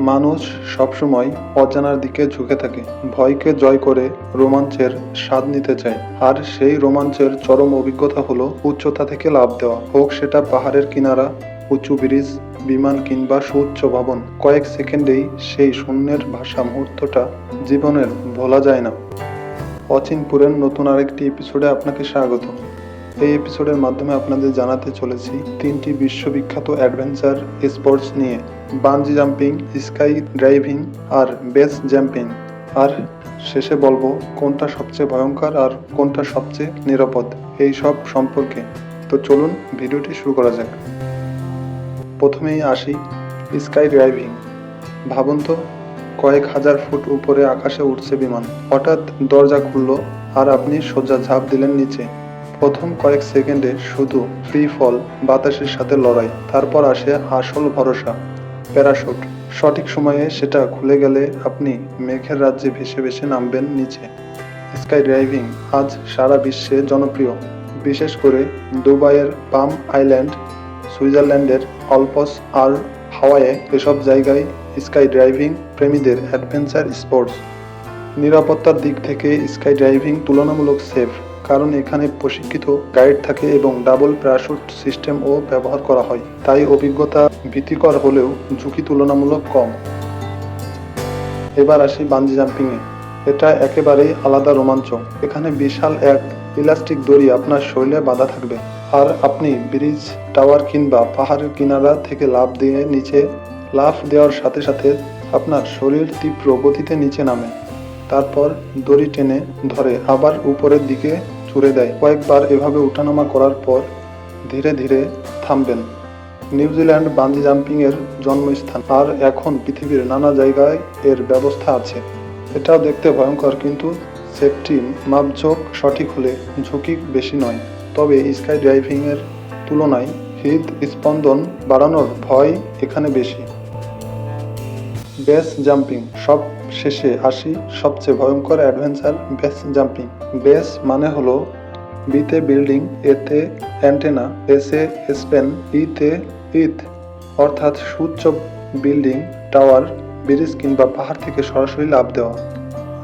মানুষ সবসময় অজানার দিকে ঝুঁকে থাকে। ভয়কে জয় করে রোমাঞ্চের স্বাদ নিতে চায়। আর সেই রোমাঞ্চের চরম অভিজ্ঞতা হলো উচ্চতা থেকে লাভ দেওয়া। হোক সেটা পাহাড়ের কিনারা, উঁচু ব্রিজ, বিমান কিংবা সুউচ্চ ভবন। কয়েক সেকেন্ডেই সেই শূন্যের ভাষা মুহূর্তটা জীবনের ভোলা যায় না। অচিনপুরের নতুন আরেকটি এপিসোডে আপনাকে স্বাগত। এই এপিসোডের মাধ্যমে আপনাদের জানাতে চলেছি তিনটি বিশ্ববিখ্যাত অ্যাডভেঞ্চার স্পোর্টস নিয়ে। বানজি জাম্পিং স্কাই ড্রাইভিং আর বেস জাম্পিং আর শেষে বলব, কোনটা সবচেয়ে ভয়ঙ্কর আর কোনটা সবচেয়ে নিরাপদ, এই সব সম্পর্কে। তো চলুন, ভিডিওটি শুরু করা যাক। প্রথমেই আসি স্কাই ড্রাইভিং ভাবুন তো, কয়েক হাজার ফুট উপরে আকাশে উঠছে বিমান। হঠাৎ দরজা খুললো আর আপনি সোজা ঝাঁপ দিলেন নিচে। প্রথম কয়েক সেকেন্ডে শুধু ফ্রি ফল বাতাসের সাথে লড়াই, তারপর আসে আসল ভরসা, প্যারাশুট। সঠিক সময়ে সেটা খুলে গেলে আপনি মেঘের রাজ্যে ভেসে ভেসে নামবেন নিচে। স্কাই ড্রাইভিং আজ সারা বিশ্বে জনপ্রিয়, বিশেষ করে দুবাইয়ের পাম আইল্যান্ড, সুইজারল্যান্ডের অল্পস আর হাওয়াইয়ে এসব জায়গায় স্কাই ড্রাইভিং প্রেমীদের অ্যাডভেঞ্চার স্পোর্টস। নিরাপত্তার দিক থেকে স্কাই ড্রাইভিং তুলনামূলক সেফ। কারণ এখানে প্রশিক্ষিত গাইড থাকে এবং ডাবল প্যারাশুট সিস্টেমও ব্যবহার করা হয়। তাই অভিজ্ঞতা ভীতিকর হলেও ঝুঁকি তুলনামূলক কম। এবার আসি বাঞ্জি জাম্পিংয়ে। এটা একেবারেই আলাদা রোমাঞ্চ। এখানে বিশাল এক ইলাস্টিক দড়ি আপনার শরীরে বাঁধা থাকবে। আর আপনি ব্রিজ, টাওয়ার কিংবা পাহাড়ের কিনারা থেকে লাফ দিয়ে নিচে লাফ দেওয়ার সাথে সাথে আপনার শরীর তীব্র গতিতে নিচে নামে। তারপর দড়ি টেনে ধরে আবার উপরের দিকে ছুড়ে দেয়। কয়েকবার এভাবে উঠানামা করার পর ধীরে ধীরে থামবেন। নিউজিল্যান্ড বাঞ্জি জাম্পিংয়ের জন্মস্থান। আর এখন পৃথিবীর নানা জায়গায় এর ব্যবস্থা আছে। এটাও দেখতে ভয়ঙ্কর, কিন্তু সেফটি মাপঝোঁক সঠিক হলে ঝুঁকি বেশি নয়। তবে স্কাই ড্রাইভিং এর তুলনায় হৃদ স্পন্দন বাড়ানোর ভয় এখানে বেশি। Base jumping. সব শেষে আসি সবচেয়ে ভয়ঙ্কর অ্যাডভেঞ্চার বেস জাম্পিং। বেস মানে হলো বিতে বিল্ডিং, এতে অ্যান্টেনা, এসে স্পেন, ইতে ইথ, অর্থাৎ সুউচ্চ বিল্ডিং, টাওয়ার, ব্রিজ কিংবা পাহাড় থেকে সরাসরি লাভ দেওয়া।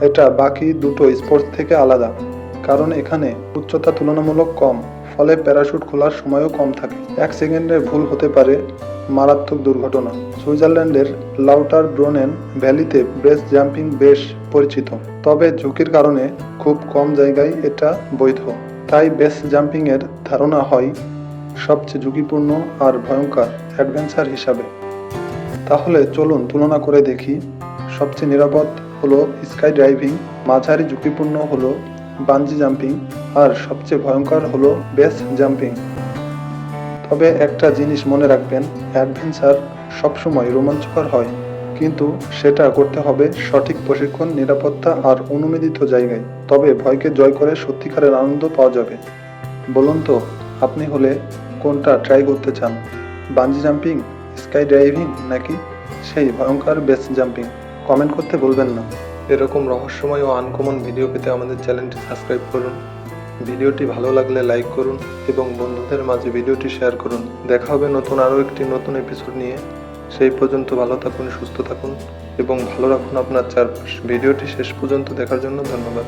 এটা বাকি দুটো স্পোর্টস থেকে আলাদা, কারণ এখানে উচ্চতা তুলনামূলক কম। ফলে প্যারাশুট খোলার সময়ও কম থাকে। এক সেকেন্ডের ভুল হতে পারে মারাত্মক দুর্ঘটনা। সুইজারল্যান্ডের লাউটার ব্রোনেন ভ্যালিতে ব্রেস জাম্পিং বেশ পরিচিত। তবে ঝুঁকির কারণে খুব কম জায়গায় এটা বৈধ। তাই বেস জাম্পিং এর ধারণা হয় সবচেয়ে ঝুঁকিপূর্ণ আর ভয়ঙ্কর অ্যাডভেঞ্চার হিসাবে। তাহলে চলুন তুলনা করে দেখি। সবচেয়ে নিরাপদ হলো স্কাই ড্রাইভিং মাঝারি ঝুঁকিপূর্ণ হলো বানজি জাম্পিং, আর সবচেয়ে ভয়ঙ্কর হলো বেস জাম্পিং। তবে একটা জিনিস মনে রাখবেন, অ্যাডভেঞ্চার সবসময় রোমাঞ্চকর হয়, কিন্তু সেটা করতে হবে সঠিক প্রশিক্ষণ, নিরাপত্তা আর অনুমোদিত জায়গায়। তবে ভয়কে জয় করে সত্যিকারের আনন্দ পাওয়া যাবে। বলুন তো, আপনি হলে কোনটা ট্রাই করতে চান? বাঞ্জি জাম্পিং স্কাই ড্রাইভিং নাকি সেই ভয়ঙ্কর বেস জাম্পিং? কমেন্ট করতে ভুলবেন না। এরকম রহস্যময় ও আনকমন ভিডিও পেতে আমাদের চ্যানেলটি সাবস্ক্রাইব করুন। ভিডিওটি ভালো লাগলে লাইক করুন এবং বন্ধুদের মাঝে ভিডিওটি শেয়ার করুন। দেখা হবে নতুন আরও একটি নতুন এপিসোড নিয়ে। সেই পর্যন্ত ভালো থাকুন, সুস্থ থাকুন এবং ভালো রাখুন আপনার চারপাশ। ভিডিওটি শেষ পর্যন্ত দেখার জন্য ধন্যবাদ।